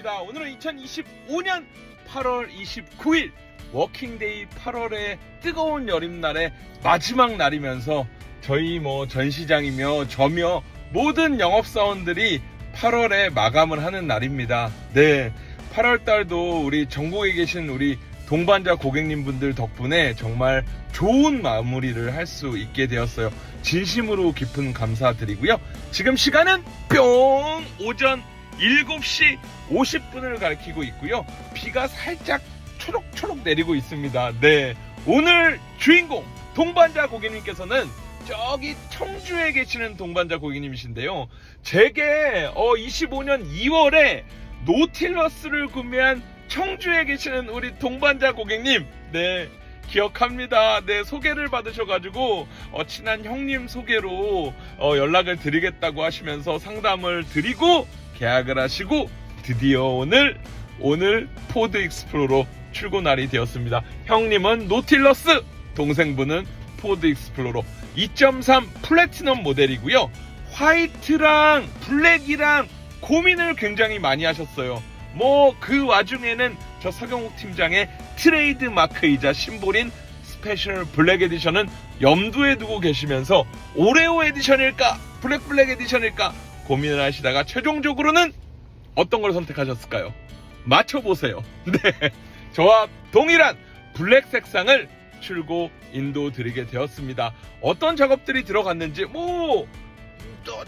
팀장입니다. 오늘은 2025년 8월 29일 워킹데이 8월의 뜨거운 여름날의 마지막 날이면서 저희 뭐 전시장이며 저며 모든 영업사원들이 8월에 마감을 하는 날입니다. 네. 8월 달도 우리 전국에 계신 우리 동반자 고객님분들 덕분에 정말 좋은 마무리를 할 수 있게 되었어요. 진심으로 깊은 감사드리고요. 지금 시간은 뿅! 오전 7시 50분을 가리키고 있고요. 비가 살짝 초록초록 내리고 있습니다. 네. 오늘 주인공 동반자 고객님께서는 저기 청주에 계시는 동반자 고객님이신데요. 제게 어 25년 2월에 노틸러스를 구매한 청주에 계시는 우리 동반자 고객님. 네. 기억합니다. 네, 소개를 받으셔가지고, 어, 친한 형님 소개로, 어, 연락을 드리겠다고 하시면서 상담을 드리고, 계약을 하시고, 드디어 오늘, 오늘 포드 익스플로러 출고 날이 되었습니다. 형님은 노틸러스, 동생분은 포드 익스플로러 2.3 플래티넘 모델이고요. 화이트랑 블랙이랑 고민을 굉장히 많이 하셨어요. 뭐 그 와중에는 저 서경욱 팀장의 트레이드 마크이자 심볼인 스페셜 블랙 에디션은 염두에 두고 계시면서 오레오 에디션일까 블랙 블랙 에디션일까 고민을 하시다가 최종적으로는 어떤 걸 선택하셨을까요? 맞춰보세요. 네. 저와 동일한 블랙 색상을 출고 인도 드리게 되었습니다. 어떤 작업들이 들어갔는지 뭐또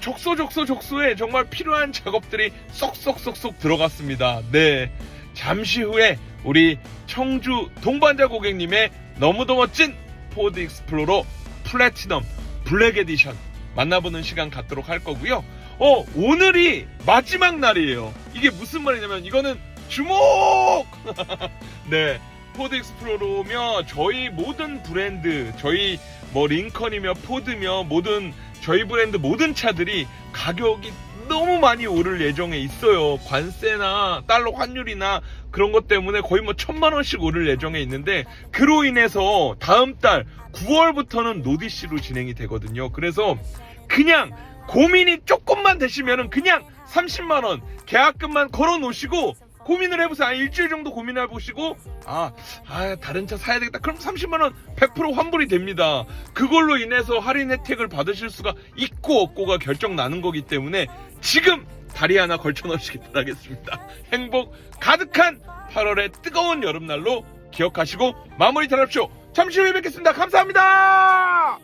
족소족소 족소에 정말 필요한 작업들이 쏙쏙쏙쏙 들어갔습니다. 네. 잠시 후에 우리 청주 동반자 고객님의 너무도 멋진 포드 익스플로러 플래티넘 블랙 에디션 만나보는 시간 갖도록 할 거고요. 어, 오늘이 마지막 날이에요. 이게 무슨 말이냐면 이거는 주목! 네. 포드 익스플로러며 저희 모든 브랜드, 저희 뭐 링컨이며 포드며 모든 저희 브랜드 모든 차들이 가격이 너무 많이 오를 예정에 있어요. 관세나 달러 환율이나 그런 것 때문에 거의 뭐 천만 원씩 오를 예정에 있는데 그로 인해서 다음 달 9월부터는 노디씨로 진행이 되거든요. 그래서 그냥 고민이 조금만 되시면은 그냥 30만 원 계약금만 걸어 놓으시고 고민을 해보세요. 한 일주일 정도 고민해 보시고 아, 아 다른 차 사야 되겠다. 그럼 30만 원 100% 환불이 됩니다. 그걸로 인해서 할인 혜택을 받으실 수가 있고 없고가 결정 나는 거기 때문에 지금 다리 하나 걸쳐 놓으시기 바라겠습니다. 행복 가득한 8월의 뜨거운 여름날로 기억하시고 마무리 잘합시오. 잠시 후에 뵙겠습니다. 감사합니다.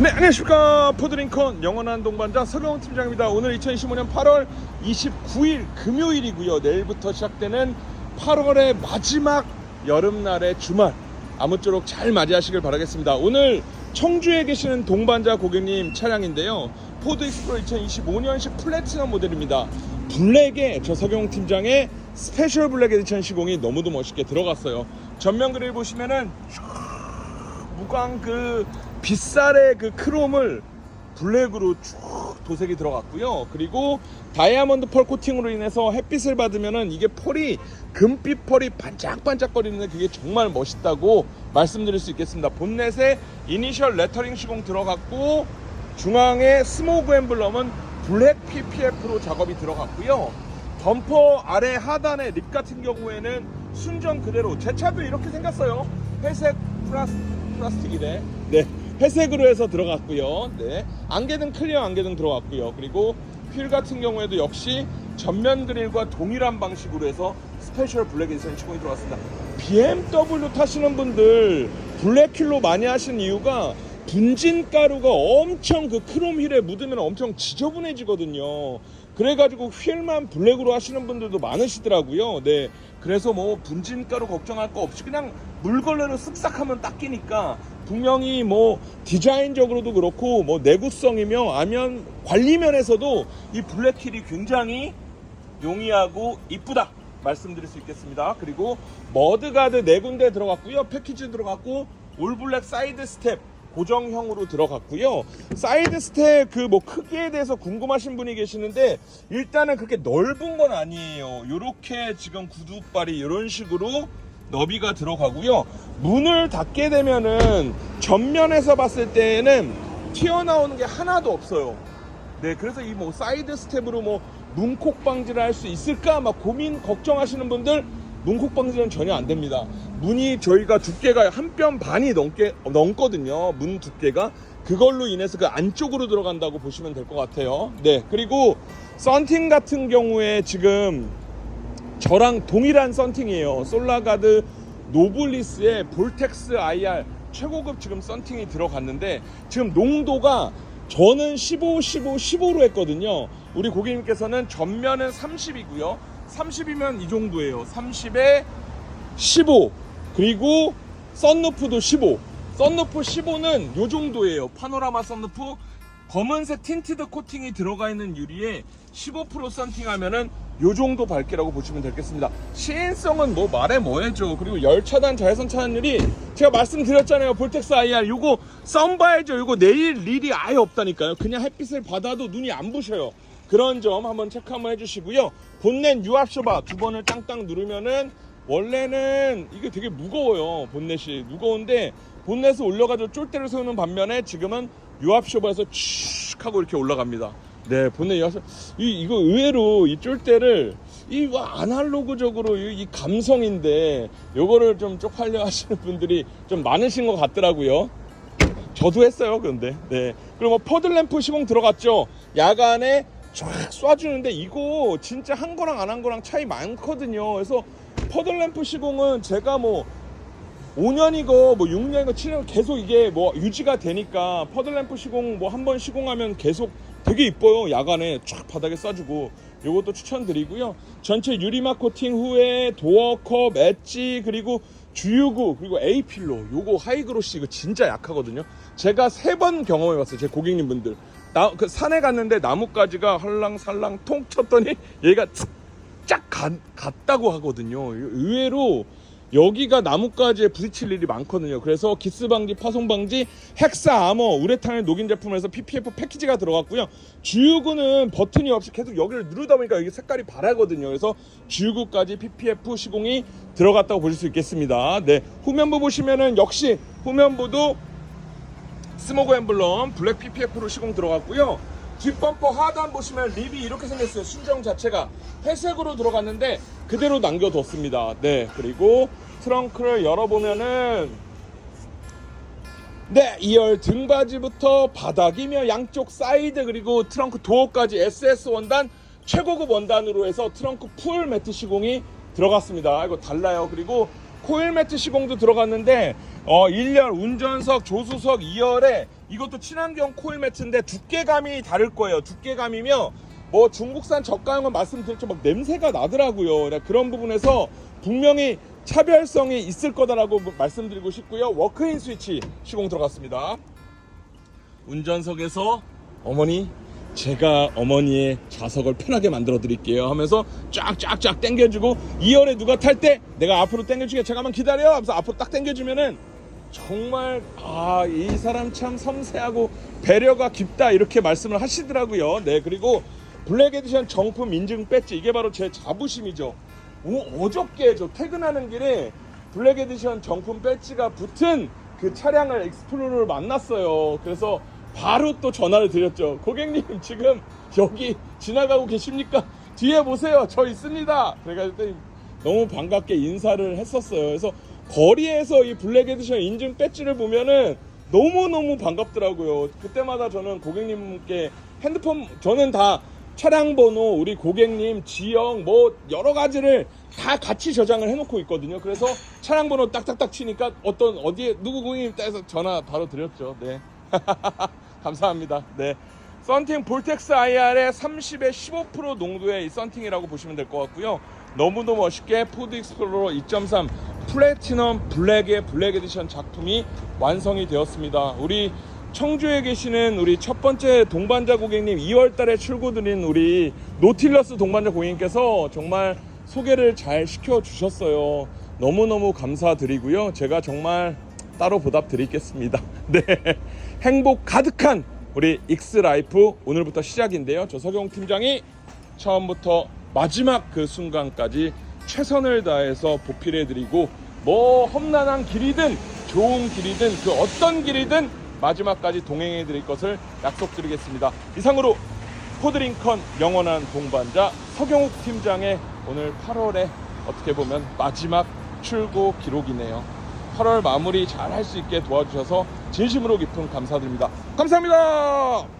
네, 안녕하십니까. 포드링컨 영원한 동반자 서경훈 팀장입니다. 오늘 2025년 8월 29일 금요일이고요. 내일부터 시작되는 8월의 마지막 여름날의 주말. 아무쪼록 잘 맞이하시길 바라겠습니다. 오늘 청주에 계시는 동반자 고객님 차량인데요. 포드 익스프로 2025년식 플래티넘 모델입니다. 블랙에 저 서경훈 팀장의 스페셜 블랙 에디션 시공이 너무도 멋있게 들어갔어요. 전면 그릴 보시면은 무광 그 빗살의 그 크롬을 블랙으로 쭉 도색이 들어갔고요. 그리고 다이아몬드 펄 코팅으로 인해서 햇빛을 받으면은 이게 펄이 금빛 펄이 반짝반짝거리는데 그게 정말 멋있다고 말씀드릴 수 있겠습니다. 본넷에 이니셜 레터링 시공 들어갔고 중앙에 스모그 엠블럼은 블랙 PPF로 작업이 들어갔고요. 범퍼 아래 하단의 립 같은 경우에는 순정 그대로 제 차도 이렇게 생겼어요. 회색 플라스, 플라스틱이네. 네. 회색으로 해서 들어갔고요. 네. 안개등 클리어 안개등 들어갔고요. 그리고 휠 같은 경우에도 역시 전면 그릴과 동일한 방식으로 해서 스페셜 블랙 에디션 시공이 들어갔습니다. BMW 타시는 분들 블랙 휠로 많이 하시는 이유가 분진 가루가 엄청 그 크롬 휠에 묻으면 엄청 지저분해지거든요. 그래가지고 휠만 블랙으로 하시는 분들도 많으시더라고요. 네. 그래서 뭐 분진 가루 걱정할 거 없이 그냥 물걸레로 쓱싹 하면 닦이니까 분명히 뭐 디자인적으로도 그렇고 뭐 내구성이며 아니면 관리 면에서도 이 블랙 휠이 굉장히 용이하고 이쁘다 말씀드릴 수 있겠습니다. 그리고 머드가드 네 군데 들어갔고요. 패키지 들어갔고 올블랙 사이드 스텝 고정형으로 들어갔고요. 사이드 스텝 그 뭐 크기에 대해서 궁금하신 분이 계시는데 일단은 그렇게 넓은 건 아니에요. 요렇게 지금 구두발이 이런 식으로 너비가 들어가고요. 문을 닫게 되면은 전면에서 봤을 때는 튀어나오는 게 하나도 없어요. 네, 그래서 이 뭐 사이드 스텝으로 뭐 문콕 방지를 할 수 있을까 막 고민 걱정하시는 분들 문콕 방지는 전혀 안 됩니다. 문이 저희가 두께가 한 뼘 반이 넘게 넘거든요. 문 두께가 그걸로 인해서 그 안쪽으로 들어간다고 보시면 될 것 같아요. 네, 그리고 썬팅 같은 경우에 지금 저랑 동일한 썬팅이에요. 솔라가드 노블리스의 볼텍스 IR 최고급 지금 썬팅이 들어갔는데 지금 농도가 저는 15, 15, 15로 했거든요. 우리 고객님께서는 전면은 30이고요. 30이면 이 정도예요. 30에 15 그리고 썬루프도 15 썬루프 15는 요 정도예요. 파노라마 썬루프. 검은색 틴티드 코팅이 들어가 있는 유리에 15% 썬팅하면은 요 정도 밝기라고 보시면 되겠습니다. 시인성은 뭐 말해 뭐해죠. 그리고 열차단 자외선 차단율이 제가 말씀드렸잖아요. 볼텍스 IR 요거 썬봐야죠. 요거 내일 일이 아예 없다니까요. 그냥 햇빛을 받아도 눈이 안 부셔요 그런 점 한번 체크 한번 해주시고요. 본넷 유압쇼바 두 번을 땅땅 누르면은 원래는 이게 되게 무거워요 본넷이. 무거운데 본넷을 올려가지고 쫄대를 세우는 반면에 지금은 유압쇼바에서 칙 하고 이렇게 올라갑니다. 네 본넷 유압쇼 이, 이거 의외로 이 쫄대를 이뭐 아날로그적으로 이, 이 감성인데 요거를 좀 쪽팔려 하시는 분들이 좀 많으신 것 같더라고요. 저도 했어요 그런데. 네. 그리고 뭐 퍼들램프 시공 들어갔죠. 야간에 쫙 쏴주는데 이거 진짜 한 거랑 안 한 거랑 차이 많거든요. 그래서 퍼들램프 시공은 제가 뭐 5년이고 뭐 6년이고 7년 계속 이게 뭐 유지가 되니까 퍼들램프 시공 뭐 한 번 시공하면 계속 되게 이뻐요. 야간에 쫙 바닥에 쏴주고. 요것도 추천드리고요. 전체 유리막 코팅 후에 도어컵 엣지 그리고 주유구 그리고 A필로 요거 하이그로시 이거 진짜 약하거든요. 제가 세 번 경험해봤어요. 제 고객님분들 나, 그 산에 갔는데 나뭇가지가 헐랑살랑 통 쳤더니 얘가 쫙 가- 갔다고 하거든요 의외로 여기가 나뭇가지에 부딪힐 일이 많거든요. 그래서 기스 방지, 파손 방지, 헥사 아머, 우레탄을 녹인 제품에서 PPF 패키지가 들어갔고요. 주유구는 버튼이 없이 계속 여기를 누르다 보니까 여기 색깔이 바라거든요. 그래서 주유구까지 PPF 시공이 들어갔다고 보실 수 있겠습니다. 네, 후면부 보시면은 역시 후면부도 스모그 엠블럼 블랙 PPF로 시공 들어갔고요. 뒷범퍼 하단 보시면 립이 이렇게 생겼어요. 순정 자체가 회색으로 들어갔는데 그대로 남겨뒀습니다. 네, 그리고 트렁크를 열어보면은 네, 2열 등받이부터 바닥이며 양쪽 사이드 그리고 트렁크 도어까지 SS 원단 최고급 원단으로 해서 트렁크 풀 매트 시공이 들어갔습니다. 이거 달라요. 그리고 코일 매트 시공도 들어갔는데 어 1열 운전석, 조수석 2열에 이것도 친환경 코일 매트인데 두께감이 다를 거예요. 두께감이며 뭐 중국산 저가형은 말씀드렸죠. 막 냄새가 나더라고요. 네, 그런 부분에서 분명히 차별성이 있을 거다라고 말씀드리고 싶고요. 워크인 스위치 시공 들어갔습니다. 운전석에서 어머니 제가 어머니의 좌석을 편하게 만들어 드릴게요 하면서 쫙쫙쫙 당겨주고 2열에 누가 탈 때 내가 앞으로 당겨주게 잠깐만 기다려 하면서 앞으로 딱 당겨주면은 정말 아 이 사람 참 섬세하고 배려가 깊다 이렇게 말씀을 하시더라고요 네 그리고 블랙 에디션 정품 인증 배지 이게 바로 제 자부심이죠 오, 어저께 저 퇴근하는 길에 블랙 에디션 정품 배지가 붙은 그 차량을 익스플로러를 만났어요. 그래서 바로 또 전화를 드렸죠. 고객님 지금 여기 지나가고 계십니까? 뒤에 보세요. 저 있습니다. 그래가지고 너무 반갑게 인사를 했었어요. 그래서 거리에서 이 블랙 에디션 인증 배지를 보면은 너무너무 반갑더라고요. 그때마다 저는 고객님께 핸드폰 저는 다 차량 번호, 우리 고객님, 지역, 뭐 여러 가지를 다 같이 저장을 해놓고 있거든요. 그래서 차량 번호 딱딱딱 치니까 어떤 어디에 누구 고객님 따서 전화 바로 드렸죠. 네. 감사합니다. 네. 썬팅 볼텍스 IR의 30에 15% 농도의 이 썬팅이라고 보시면 될 것 같고요. 너무도 멋있게 포드 익스플로러 2.3 플래티넘 블랙의 블랙 에디션 작품이 완성이 되었습니다. 우리 청주에 계시는 우리 첫 번째 동반자 고객님 2월 달에 출고 드린 우리 노틸러스 동반자 고객님께서 정말 소개를 잘 시켜 주셨어요. 너무너무 감사드리고요. 제가 정말 따로 보답 드리겠습니다. 네. 행복 가득한 우리 익스라이프 오늘부터 시작인데요. 저 석영 팀장이 처음부터 마지막 그 순간까지 최선을 다해서 보필해 드리고 뭐 험난한 길이든 좋은 길이든 그 어떤 길이든 마지막까지 동행해 드릴 것을 약속드리겠습니다. 이상으로 포드링컨 영원한 동반자 서경욱 팀장의 오늘 8월에 어떻게 보면 마지막 출고 기록이네요. 8월 마무리 잘 할 수 있게 도와주셔서 진심으로 깊은 감사드립니다. 감사합니다.